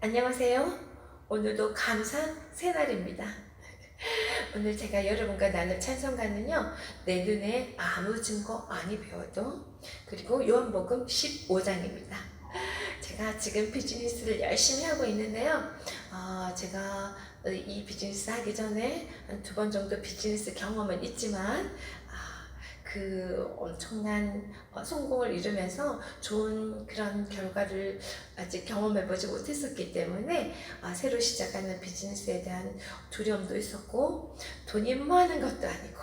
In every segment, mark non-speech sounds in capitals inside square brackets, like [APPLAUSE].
안녕하세요. 오늘도 감상 새날입니다. [LAUGHS] 오늘 제가 여러분과 나눌 찬송가는요, 내 눈에 아무 증거 아니 배워도, 그리고 요한복음 15장입니다. 제가 지금 비즈니스를 열심히 하고 있는데요, 어, 제가 이 비즈니스 하기 전에 한 두 번 정도 비즈니스 경험은 있지만, 아, 그 엄청난 어, 성공을 이루면서 좋은 그런 결과를 아직 경험해보지 못했었기 때문에 아, 새로 시작하는 비즈니스에 대한 두려움도 있었고 돈이 많은 것도 아니고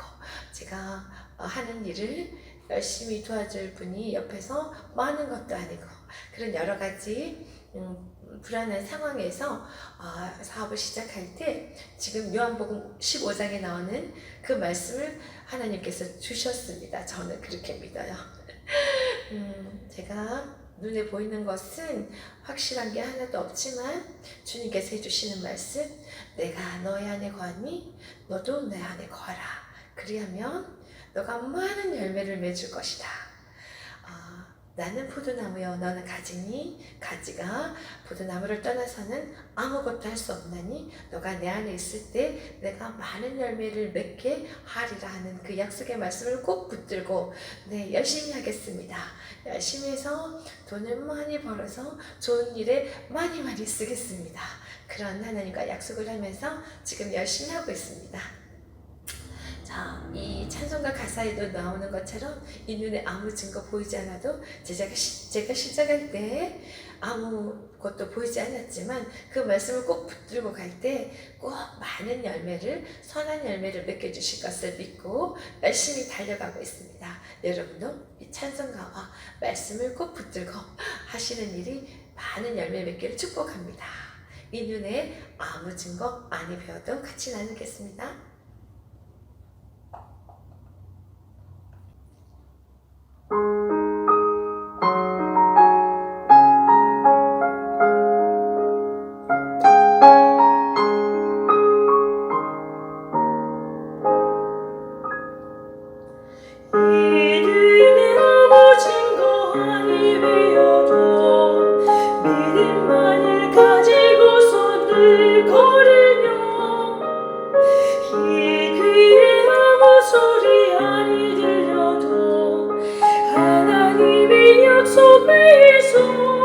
제가 어, 하는 일을 열심히 도와줄 분이 옆에서 많은 것도 아니고 그런 여러 가지 음, 불안한 상황에서 어, 사업을 시작할 때 지금 요한복음 15장에 나오는 그 말씀을 하나님께서 주셨습니다. 저는 그렇게 믿어요. [LAUGHS] 음, 제가 눈에 보이는 것은 확실한 게 하나도 없지만 주님께서 해주시는 말씀 내가 너희 안에 거하니 너도 내 안에 거하라 그리하면 너가 많은 열매를 맺을 것이다 아, 나는 포도나무여 너는 가지니 가지가 포도나무를 떠나서는 아무것도 할 수 없나니 너가 내 안에 있을 때 내가 많은 열매를 맺게 하리라 하는 그 약속의 말씀을 꼭 붙들고 네 열심히 하겠습니다 열심히 해서 돈을 많이 벌어서 좋은 일에 많이 많이 쓰겠습니다. 그런 하나님과 약속을 하면서 지금 열심히 하고 있습니다. 자, 이 찬송가 가사에도 나오는 것처럼 이 눈에 아무 증거 보이지 않아도 제가, 시, 제가 시작할 때 아무것도 보이지 않았지만 그 말씀을 꼭 붙들고 갈 때 꼭 많은 열매를 선한 열매를 맺게 주실 것을 믿고 열심히 달려가고 있습니다. 여러분도 이 찬송가와 말씀을 꼭 붙들고 하시는 일이 많은 열매 맺기를 축복합니다. 이 눈에 아무 증거 많이 배워도 같이 나누겠습니다. 약속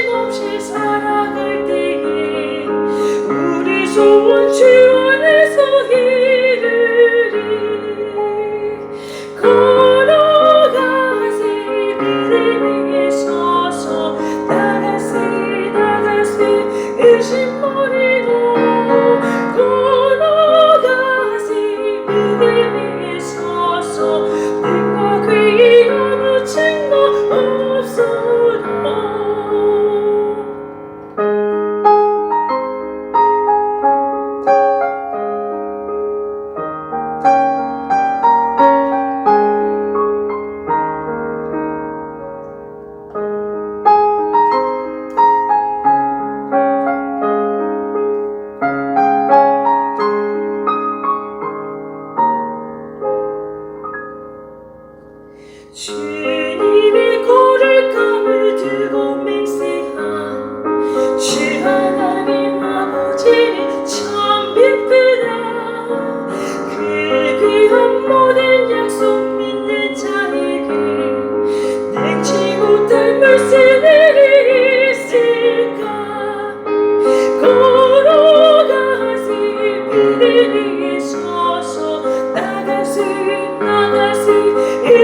의심 없이 살아갈 때에 우리 소원 주 안에서 이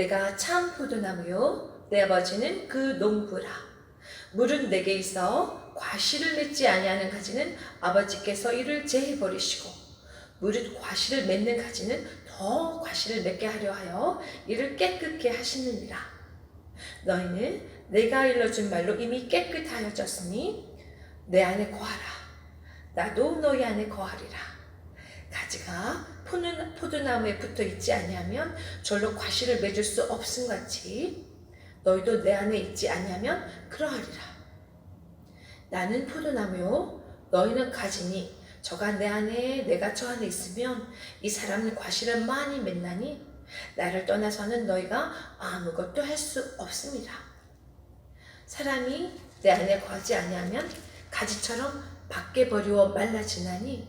내가 참 포도나무요, 내 아버지는 그 농부라. 물은 내게 있어 과실을 맺지 아니하는 가지는 아버지께서 이를 제해 버리시고, 물은 과실을 맺는 가지는 더 과실을 맺게 하려 하여 이를 깨끗게 하시느니라. 너희는 내가 일러준 말로 이미 깨끗하여졌으니 내 안에 거하라. 나도 너희 안에 거하리라. 가지가 포도나무에 붙어 있지 아니하면 절로 과실을 맺을 수 없음 같이 너희도 내 안에 있지 아니하면 그러하리라. 나는 포도나무요 너희는 가지니 저가 내 안에 내가 저 안에 있으면 이 사람은 과실을 많이 맺나니 나를 떠나서는 너희가 아무것도 할 수 없습니다. 사람이 내 안에 거하지 아니하면 가지처럼 밖에 버리워 말라지나니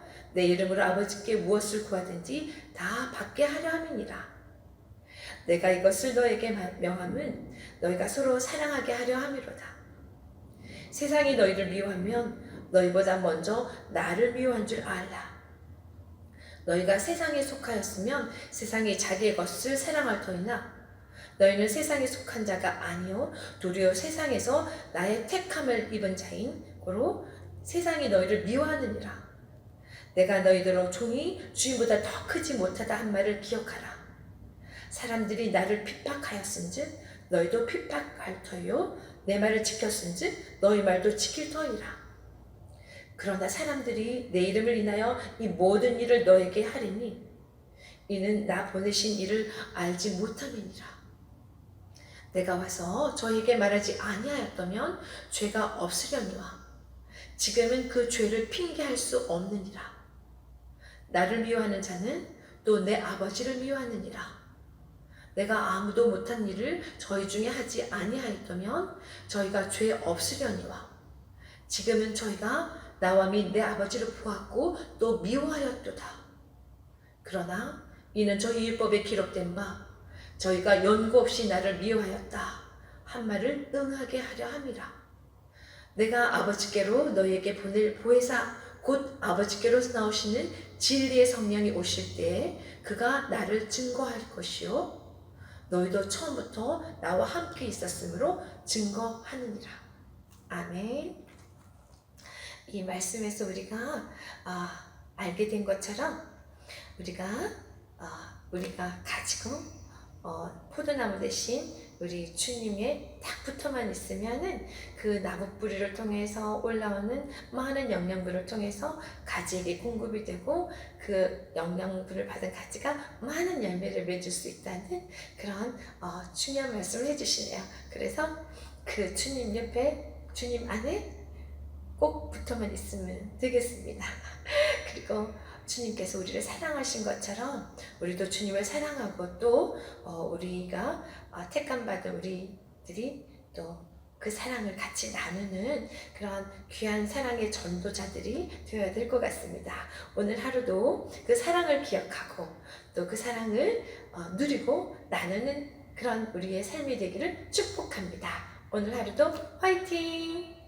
내 이름으로 아버지께 무엇을 구하든지 다 받게 하려 함이니라. 내가 이것을 너에게 명함은 너희가 서로 사랑하게 하려 함이로다. 세상이 너희를 미워하면 너희보다 먼저 나를 미워한 줄 알라. 너희가 세상에 속하였으면 세상이 자기의 것을 사랑할 터이나 너희는 세상에 속한 자가 아니요 도리어 세상에서 나의 택함을 입은 자인 고로 세상이 너희를 미워하느니라. 내가 너희들로 종이 주인보다 더 크지 못하다 한 말을 기억하라. 사람들이 나를 핍박하였은즉 너희도 핍박할 터요 내 말을 지켰은즉 너희 말도 지킬 터이라. 그러나 사람들이 내 이름을 인하여 이 모든 일을 너에게 하리니 이는 나 보내신 이를 알지 못함이니라. 내가 와서 저에게 말하지 아니하였다면 죄가 없으려니와 지금은 그 죄를 핑계할 수 없느니라. 나를 미워하는 자는 또 내 아버지를 미워하느니라. 내가 아무도 못한 일을 저희 중에 하지 아니하였다면 저희가 죄 없으려니와 지금은 저희가 나와 및 내 아버지를 보았고 또 미워하였도다. 그러나 이는 저희 율법에 기록된 바 저희가 연고 없이 나를 미워하였다 한 말을 응하게 하려 함이라. 내가 아버지께로 너희에게 보낼 보혜사 곧 아버지께로 나오시는 진리의 성령이 오실 때에 그가 나를 증거할 것이요 너희도 처음부터 나와 함께 있었으므로 증거하느니라. 아멘. 이 말씀에서 우리가 아, 알게 된 것처럼 우리가 아, 우리가 가지고 어, 포도나무 대신 우리 주님의 딱 붙어만 있으면은 그 나무 뿌리를 통해서 올라오는 많은 영양분을 통해서 가지에게 공급이 되고 그 영양분을 받은 가지가 많은 열매를 맺을 수 있다는 그런 어, 중요한 말씀을 해주시네요. 그래서 그 주님 옆에 주님 안에 꼭 붙어만 있으면 되겠습니다. [LAUGHS] 그리고 주님께서 우리를 사랑하신 것처럼 우리도 주님을 사랑하고 또 어, 우리가 어, 택감 받은 우리들이 또 그 사랑을 같이 나누는 그런 귀한 사랑의 전도자들이 되어야 될 것 같습니다. 오늘 하루도 그 사랑을 기억하고 또 그 사랑을 어, 누리고 나누는 그런 우리의 삶이 되기를 축복합니다. 오늘 하루도 화이팅!